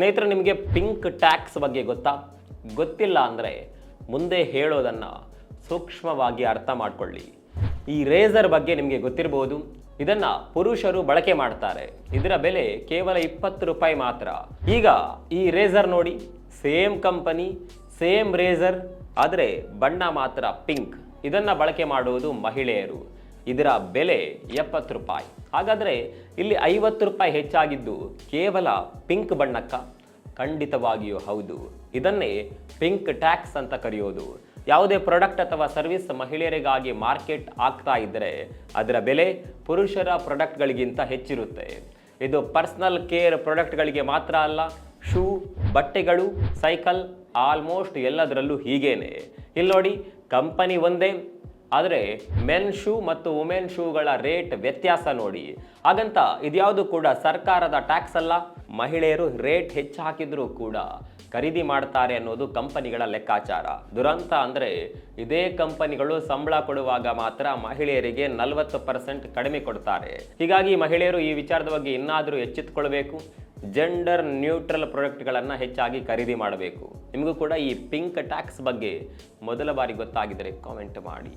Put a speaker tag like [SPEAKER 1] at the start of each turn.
[SPEAKER 1] ಸ್ನೇಹಿತರೆ, ನಿಮಗೆ pink tax ಬಗ್ಗೆ ಗೊತ್ತಾ? ಗೊತ್ತಿಲ್ಲ ಅಂದರೆ ಮುಂದೆ ಹೇಳೋದನ್ನು ಸೂಕ್ಷ್ಮವಾಗಿ ಅರ್ಥ ಮಾಡ್ಕೊಳ್ಳಿ. ಈ ರೇಸರ್ ಬಗ್ಗೆ ನಿಮಗೆ ಗೊತ್ತಿರಬಹುದು ಇದನ್ನ ಪುರುಷರು ಬಳಕೆ ಮಾಡ್ತಾರೆ. ಇದರ ಬೆಲೆ ಕೇವಲ ಇಪ್ಪತ್ತು ರೂಪಾಯಿ ಮಾತ್ರ. ಈಗ ಈ ರೇಸರ್ ನೋಡಿ, ಸೇಮ್ ಕಂಪನಿ, ಸೇಮ್ ರೇಸರ್, ಆದರೆ ಬಣ್ಣ ಮಾತ್ರ ಪಿಂಕ್. ಇದನ್ನ ಬಳಕೆ ಮಾಡುವುದು ಮಹಿಳೆಯರು. ಇದರ ಬೆಲೆ ಎಪ್ಪತ್ತು ರೂಪಾಯಿ. ಹಾಗಾದರೆ ಇಲ್ಲಿ ಐವತ್ತು ರೂಪಾಯಿ ಹೆಚ್ಚಾಗಿದ್ದು ಕೇವಲ ಪಿಂಕ್ ಬಣ್ಣಕ್ಕ? ಖಂಡಿತವಾಗಿಯೂ ಹೌದು. ಇದನ್ನೇ ಪಿಂಕ್ ಟ್ಯಾಕ್ಸ್ ಅಂತ ಕರೆಯೋದು. ಯಾವುದೇ ಪ್ರಾಡಕ್ಟ್ ಅಥವಾ ಸರ್ವಿಸ್ ಮಹಿಳೆಯರಿಗಾಗಿ ಮಾರ್ಕೆಟ್ ಆಗ್ತಾ ಇದ್ದರೆ ಅದರ ಬೆಲೆ ಪುರುಷರ ಪ್ರಾಡಕ್ಟ್ಗಳಿಗಿಂತ ಹೆಚ್ಚಿರುತ್ತೆ. ಇದು ಪರ್ಸ್ನಲ್ ಕೇರ್ ಪ್ರಾಡಕ್ಟ್ಗಳಿಗೆ ಮಾತ್ರ ಅಲ್ಲ, ಶೂ, ಬಟ್ಟೆಗಳು, ಸೈಕಲ್, ಆಲ್ಮೋಸ್ಟ್ ಎಲ್ಲದರಲ್ಲೂ ಹೀಗೇನೆ. ಇಲ್ಲಿ ನೋಡಿ ಕಂಪನಿ ಒಂದೇ ಆದರೆ ಮೆನ್ ಶೂ ಮತ್ತು ವುಮೆನ್ ಶೂಗಳ ರೇಟ್ ವ್ಯತ್ಯಾಸ ನೋಡಿ. ಹಾಗಂತ ಇದ್ಯಾವುದು ಕೂಡ ಸರ್ಕಾರದ ಟ್ಯಾಕ್ಸ್ ಅಲ್ಲ, ಮಹಿಳೆಯರು ರೇಟ್ ಹೆಚ್ಚು ಹಾಕಿದರೂ ಕೂಡ ಖರೀದಿ ಮಾಡ್ತಾರೆ ಅನ್ನೋದು ಕಂಪನಿಗಳ ಲೆಕ್ಕಾಚಾರ. ದುರಂತ ಅಂದರೆ ಇದೇ ಕಂಪನಿಗಳು ಸಂಬಳ ಕೊಡುವಾಗ ಮಾತ್ರ ಮಹಿಳೆಯರಿಗೆ ನಲವತ್ತು ಪರ್ಸೆಂಟ್ ಕಡಿಮೆ ಕೊಡ್ತಾರೆ. ಹೀಗಾಗಿ ಮಹಿಳೆಯರು ಈ ವಿಚಾರದ ಬಗ್ಗೆ ಇನ್ನಾದರೂ ಎಚ್ಚೆತ್ತುಕೊಳ್ಬೇಕು ಜೆಂಡರ್ ನ್ಯೂಟ್ರಲ್ ಪ್ರಾಡಕ್ಟ್ಗಳನ್ನು ಹೆಚ್ಚಾಗಿ ಖರೀದಿ ಮಾಡಬೇಕು. ನಿಮಗೂ ಕೂಡ ಈ ಪಿಂಕ್ ಟ್ಯಾಕ್ಸ್ ಬಗ್ಗೆ ಮೊದಲ ಬಾರಿ ಗೊತ್ತಾಗಿದ್ದರೆ ಕಾಮೆಂಟ್ ಮಾಡಿ.